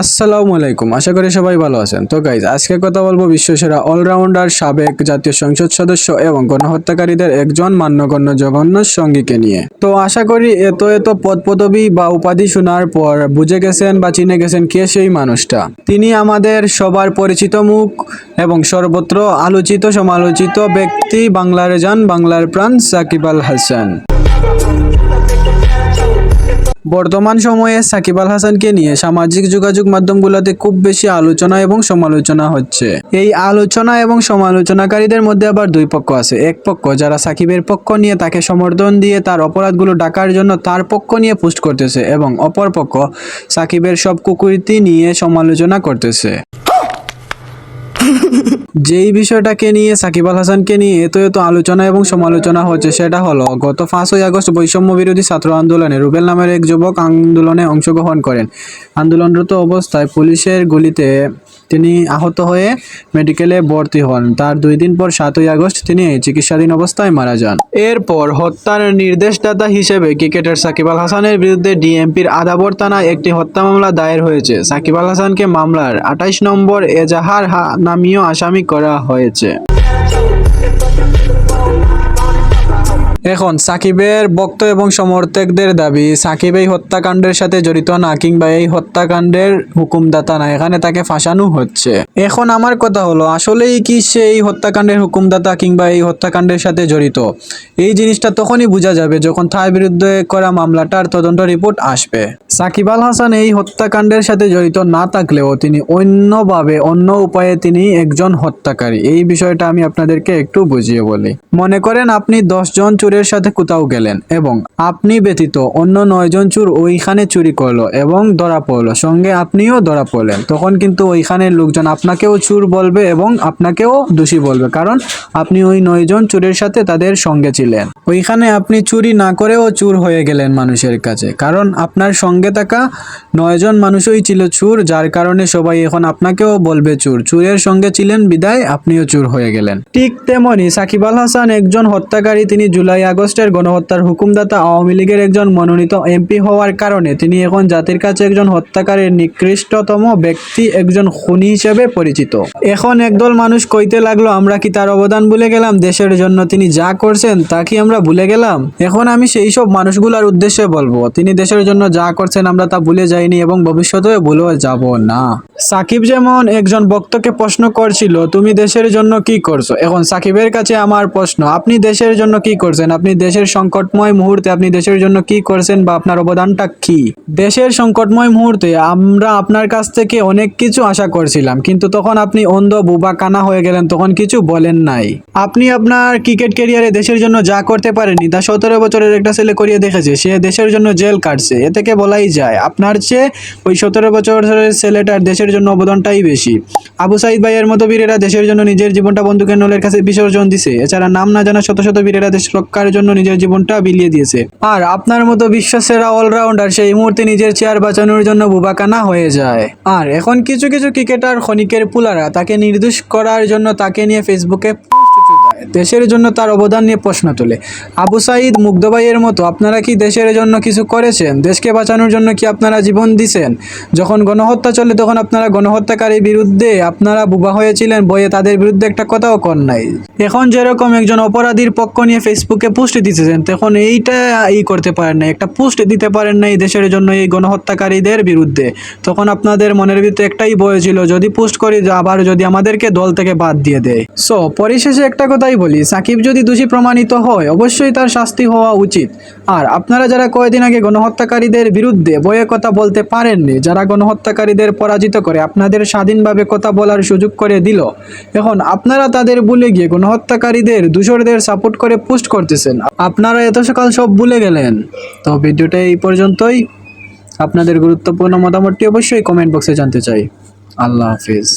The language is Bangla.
আসসালামু আলাইকুম, আশা করি সবাই ভালো আছেন। তো গাইজ আজকে কথা বলব বিশ্বসেরা অলরাউন্ডার, সাবেক জাতীয় সংসদ সদস্য এবং গণহত্যাকারীদের একজন মান্যগণ্য জঘন্য সঙ্গীকে নিয়ে। তো আশা করি এত এত পদ পদবি বা উপাধি শোনার পর বুঝে গেছেন বা চিনে গেছেন কে সেই মানুষটা। তিনি আমাদের সবার পরিচিত মুখ এবং সর্বত্র আলোচিত সমালোচিত ব্যক্তি, বাংলার যান বাংলার প্রাণ, সাকিব আল হাসান। বর্তমান সময়ে সাকিব আল হাসানকে নিয়ে সামাজিক যোগাযোগ মাধ্যমগুলোতে খুব বেশি আলোচনা এবং সমালোচনা হচ্ছে। এই আলোচনা এবং সমালোচনাকারীদের মধ্যে আবার দুই পক্ষ আছে। এক পক্ষ যারা সাকিবের পক্ষ নিয়ে তাকে সমর্থন দিয়ে তার অপরাধগুলো ডাকার জন্য তার পক্ষ নিয়ে পোস্ট করতেছে এবং অপর পক্ষ সাকিবের সব কুকুরতি নিয়ে সমালোচনা করতেছে। যেই বিষয়টাকে নিয়ে সাকিব আল হাসানকে নিয়ে এত এত আলোচনা এবং সমালোচনা হচ্ছে, সেটা হলো গত পাঁচই আগস্ট বৈষম্য বিরোধী ছাত্র আন্দোলনে রুবেল নামের এক যুবক আন্দোলনে অংশগ্রহণ করেন। আন্দোলনরত অবস্থায় পুলিশের গুলিতে তিনি আহত হয়ে মেডিকেলে ভর্তি হন। তার দুই দিন পর সাতই আগস্ট তিনি চিকিৎসাধীন অবস্থায় মারা যান। এরপর হত্যার নির্দেশদাতা হিসেবে ক্রিকেটার সাকিব আল হাসানের বিরুদ্ধে ডিএমপির আদাবর থানায় একটি হত্যা মামলা দায়ের হয়েছে। সাকিব আল হাসানকে মামলার আঠাইশ নম্বর এজাহার নামীয় আসামি করা হয়েছে। এখন সাকিবের ভক্ত এবং সমর্থকদের দাবি, সাকিব এই হত্যাকাণ্ডের সাথে জড়িত না কিংবা এই হত্যাকাণ্ডের হুকুমদাতা না, এখানে তাকে ফাঁসানো হচ্ছে। এখন আমার কথা হলো, আসলেই কি সে এই হত্যাকাণ্ডের হুকুমদাতা কিংবা এই হত্যাকাণ্ডের সাথে জড়িত? এই জিনিসটা তখনই বোঝা যাবে যখন তার বিরুদ্ধে করা মামলাটার তদন্ত রিপোর্ট আসবে। সাকিব আল হাসান এই হত্যাকাণ্ডের সাথে জড়িত না থাকলেও তিনি অন্যভাবে, অন্য উপায়ে তিনি একজন হত্যাকারী। এই বিষয়টা আমি আপনাদেরকে একটু বুঝিয়ে বলি। মনে করেন আপনি দশজন চোরের সাথে কোথাও গেলেন এবং আপনি ব্যতীত অন্য নয়জন চোর ওইখানে চুরি করল এবং ধরা পড়ল। সঙ্গে আপনিও ধরা পড়লেন। তখন কিন্তু ওইখানের লোকজন আপনাকেও চুর বলবে এবং আপনাকেও দোষী বলবে। কারণ আপনি ওই নয়জন চোরের সাথে তাদের সঙ্গে ছিলেন। ওইখানে আপনি চুরি না করেও চুর হয়ে গেলেন মানুষের কাছে। কারণ আপনার সঙ্গে থাকা নয়জন মানুষই ছিল চুর, যার কারণে সবাই এখন আপনাকেও বলবে চুর। চুরের সঙ্গে ছিলেন বিদায়, আপনিও চুর হয়ে গেলেন। ঠিক তেমনি সাকিব আল হাসান একজন হত্যাকারী, তিনি জুলাই আগস্টের গণহত্যার হুকুমদাতা, আওয়ামী লীগের একজন মনোনীত এমপি হওয়ার কারণে তিনি এখন জাতির কাছে একজন হত্যাকারীর নিকৃষ্টতম ব্যক্তি, একজন খুনি হিসেবে পরিচিত। এখন একদল মানুষ কইতে লাগল, আমরা কি তার অবদান ভুলে গেলাম? দেশের জন্য তিনি যা করছেন, তা কি আমরা ভুলে গেলাম। এখন আমি সেই সব মানুষগুলোর উদ্দেশ্যে বলব, তিনি দেশের জন্য যা করছেন আমরা তা ভুলে যাইনি এবং ভবিষ্যতেও ভুলেও যাব না। সাকিব যেমন একজন ভক্তকে প্রশ্ন করছিল, তুমি দেশের জন্য কি করছ? এখন সাকিবের কাছে আমার প্রশ্ন, আপনি দেশের জন্য কি করছেন? আপনি দেশের সংকটময় মুহূর্তে আপনি দেশের জন্য কি করছেন বা আপনার অবদানটা কি? দেশের সংকটময় মুহূর্তে আমরা আপনার কাছ থেকে অনেক কিছু আশা করছিলাম, কিন্তু তখন আপনি অন্ধ, বুবা, কানা হয়ে গেলেন, তখন কিছু বলেন নাই। আপনি আপনার ক্রিকেট ক্যারিয়ারে দেশের জন্য যা করতে পারেনি। তা সতেরো বছরের একটা ছেলে করিয়ে দেখেছে, সে দেশের জন্য জেল কাটছে। এ থেকে বলাই যায়, আপনার চেয়ে ওই সতেরো বছরের ছেলেটার দেশের জন্য অবদানটাই বেশি। আবু সাইদ ভাইয়ের মতো বীরেরা দেশের জন্য নিজের জীবনটা বন্ধুকে নলের কাছে বিসর্জন দিছে। এছাড়া নাম না জানা শত শত বীরেরা দেশ রক্ষার জন্য নিজের জীবনটা বিলিয়ে দিয়েছে। আর আপনার মতো বিশ্বসেরা অলরাউন্ডার সেই মুহূর্তে নিজের চেয়ার বাঁচানোর জন্য বুবাকানা হয়ে যায়। আর এখন কিছু কিছু ক্রিকেটার ক্ষণিকের পুলারা তাকে নির্দোষ করার জন্য তাকে নিয়ে ফেসবুকে দেশের জন্য তার অবদান নিয়ে প্রশ্ন তোলে। আবু সাইদ মুগ্ধভাইয়ের মতো, আপনারা কি দেশের জন্য কিছু করেছেন? দেশকে বাঁচানোর জন্য কি আপনারা জীবন দিছেন? যখন গণহত্যা চলে, তখন আপনারা গণহত্যাকারীর বিরুদ্ধে আপনারা বুবা হয়েছিলেন বইয়ে তাদের বিরুদ্ধে একটা কথাও কর নাই। এখন যেরকম একজন অপরাধীর পক্ষ নিয়ে ফেসবুকে পোস্ট দিতেছেন, তখন এইটা ই করতে পারেন না একটা পোস্ট দিতে পারেন না এই দেশের জন্য এই গণহত্যাকারীদের বিরুদ্ধে। তখন আপনাদের মনের ভিতরে একটাই বয় ছিল, যদি পোস্ট করি, আবার যদি আমাদেরকে দল থেকে বাদ দিয়ে দেয়। সো পরিশেষে একটা কথাই বলি, সাকিব যদি দোষী প্রমাণিত হয়, অবশ্যই তার শাস্তি হওয়া উচিত। আর আপনারা যারা কয়েকদিন আগে গণহত্যাকারীদের বিরুদ্ধে বইয়ে কথা বলতে পারেননি, যারা গণহত্যাকারীদের পরাজিত করে আপনাদের স্বাধীনভাবে কথা বলার সুযোগ করে দিল, এখন আপনারা তাদের ভুলে গিয়ে গণহত্যাকারীদের দূষরদের সাপোর্ট করে পোস্ট করতেছেন। আপনারা এত সকাল সব ভুলে গেলেন। তো ভিডিওটা এই পর্যন্তই। আপনাদের গুরুত্বপূর্ণ মতামতটি অবশ্যই কমেন্ট বক্সে জানতে চাই। আল্লাহ হাফিজ।